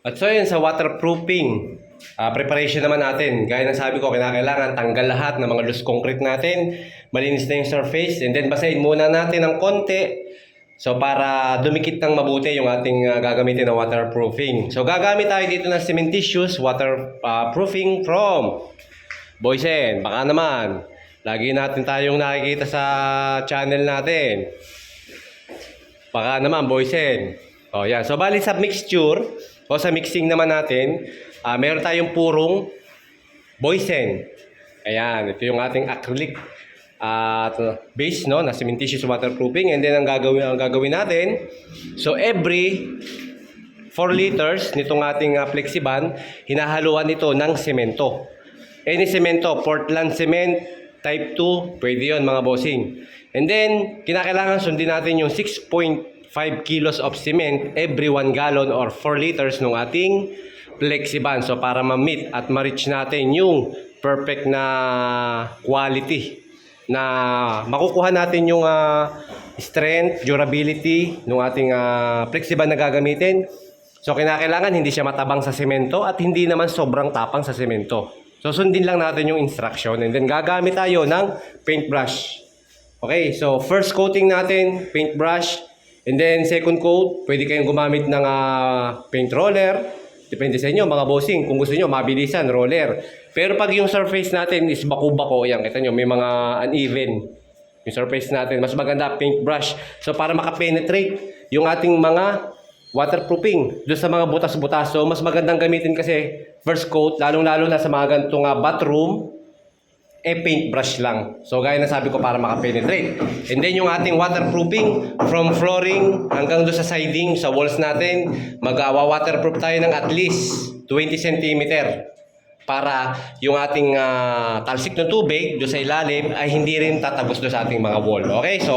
At so yun, sa waterproofing, ah, preparation naman natin. Gaya ng sabi ko, kinakailangan tanggal lahat ng mga loose concrete natin, malinis na yung surface, and then basahin muna natin ng konti. So para dumikit ng mabuti yung ating ah, gagamitin na waterproofing. So gagamit tayo dito ng cementitious waterproofing from Boysen. Baka naman, lagi natin tayong nakikita sa channel natin. Baka naman, Boysen. O yan. So bali sa mixture, o sa mixing naman natin, ah meron tayong purong Boysen. Ayan, ito yung ating acrylic at base no na cementitious waterproofing. And then ang gagawin ang gagawin natin so every 4 liters nitong ating uh, flexiban hinahaluan ito ng semento. Any semento Portland cement type 2 pwede yon mga bossing. And then kinakailangan sundin natin yung 6.5 kilos of cement every 1 gallon or 4 liters ng ating flexiban so para ma-meet at ma-reach natin yung perfect na quality na makukuha natin yung ah, strength, durability ng ating uh, flexiban na gagamitin. So kinakailangan hindi siya matabang sa semento at hindi naman sobrang tapang sa semento. So sundin lang natin yung instruction and then gagamit tayo ng paintbrush. Okay, so first coating natin, paintbrush. And then second coat, pwede kayong gumamit ng ah, paint roller. Depende sa inyo mga bossing. Kung gusto nyo, mabilisan, roller. Pero pag yung surface natin is bako-bako, yan, kita nyo, may mga uneven. Yung surface natin, mas maganda paintbrush. So para makapenetrate yung ating mga waterproofing doon sa mga butas-butas. So mas magandang gamitin kasi first coat, lalong-lalo na sa mga ganitong uh, bathroom, eh paintbrush lang. So gaya na sabi ko para makapenetrate. And then yung ating waterproofing from flooring hanggang doon sa siding, sa walls natin, mag-waterproof tayo ng at least 20 cm para yung ating ah, talsik ng tubig doon sa ilalim ay hindi rin tatagos doon sa ating mga wall. Okay, so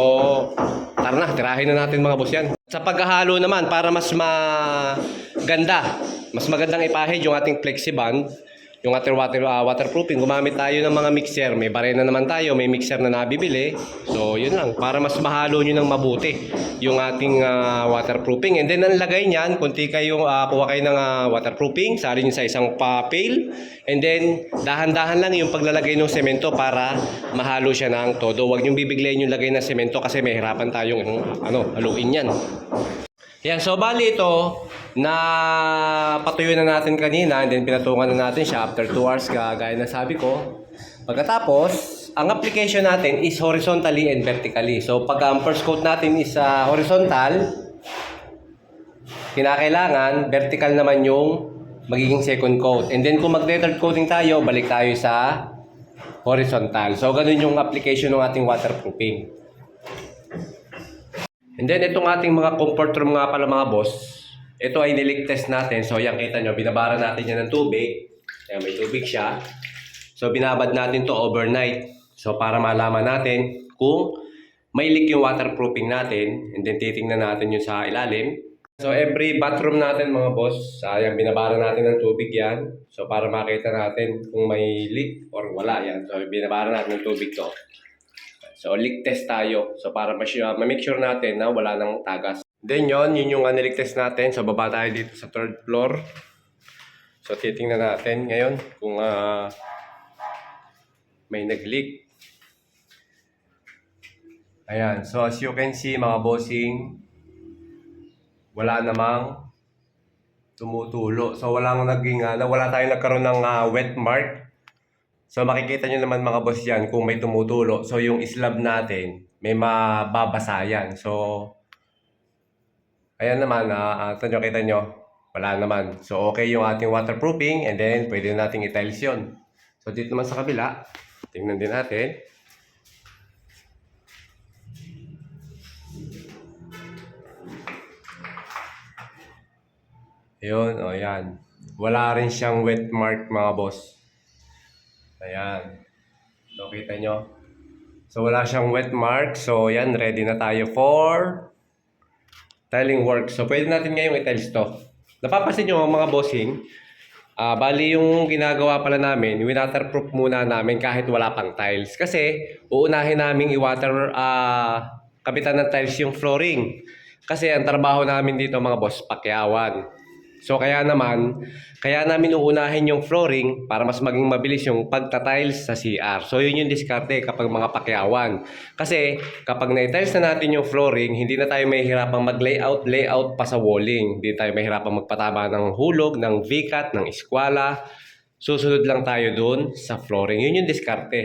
tara na, tirahin na natin mga boss yan. Sa paghahalo naman, para mas maganda, mas magandang ipahid yung ating flexiband, yung ating water, ah, waterproofing, gumamit tayo ng mga mixer. May barena naman tayo, may mixer na nabibili. So, yun lang, para mas mahalo nyo ng mabuti yung ating ah, waterproofing. And then, ang lagay niyan, kunti kayo, ah, kuha kayo ng ah, waterproofing, sari nyo sa isang pa pail. And then, dahan-dahan lang yung paglalagay ng semento para mahalo siya ng todo. Huwag nyo bibiglayin yung lagay ng semento kasi may hirapan tayong ano, haluin yan. Yan, so bali ito, na patuyo na natin kanina and then pinatungan na natin siya after 2 hours kagaya na sabi ko. Pagkatapos, ang application natin is horizontally and vertically. So pag ang first coat natin is ah, horizontal, kinakailangan vertical naman yung magiging second coat. And then kung mag-third coating tayo, balik tayo sa horizontal. So ganun yung application ng ating waterproofing. And then itong ating mga comfort room nga pala mga boss, ito ay nilik test natin. So yan kita nyo, binabara natin yan ng tubig. Ayan, may tubig siya. So binabad natin to overnight. So para malaman natin kung may leak yung waterproofing natin. And then titingnan natin yung sa ilalim. So every bathroom natin mga boss, ayan, binabara natin ng tubig yan. So para makita natin kung may leak or wala yan. So binabara natin ng tubig to. So, leak test tayo. So, para ma-make sure natin na wala nang tagas. Then yon yun yung uh, test natin. So, baba tayo dito sa third floor. So, titingnan natin ngayon kung ah, may nag-leak. Ayan. So, as you can see, mga bossing, wala namang tumutulo. So, walang naging, uh, wala tayong nagkaroon ng ah, wet mark. So makikita nyo naman mga boss yan kung may tumutulo. So yung slab natin, may mababasa yan. So, ayan naman, uh, uh, nyo, kita nyo, wala naman. So okay yung ating waterproofing and then pwede nating i-tiles yun. So dito naman sa kabila, tingnan din natin. Yun, o yan. Wala rin siyang wet mark mga boss. Ayan. So, kita nyo. So, wala siyang wet mark. So, yan. Ready na tayo for tiling work. So, pwede natin ngayong i-tiles to. Napapasin nyo mga bossing. Ah, bali yung ginagawa pala namin, winaterproof muna namin kahit wala pang tiles. Kasi, uunahin namin i-water, ah, kapitan ng tiles yung flooring. Kasi ang trabaho namin dito mga boss, pakyawan. So kaya naman, kaya namin uunahin yung flooring para mas maging mabilis yung pagta-tiles sa CR. So yun yung diskarte kapag mga pakyawan. Kasi kapag na-tiles na natin yung flooring, hindi na tayo mahihirapang mag-layout, layout pa sa walling. Hindi tayo mahihirapang magpatama ng hulog, ng VCAT, ng eskwala. Susunod lang tayo dun sa flooring. Yun yung diskarte.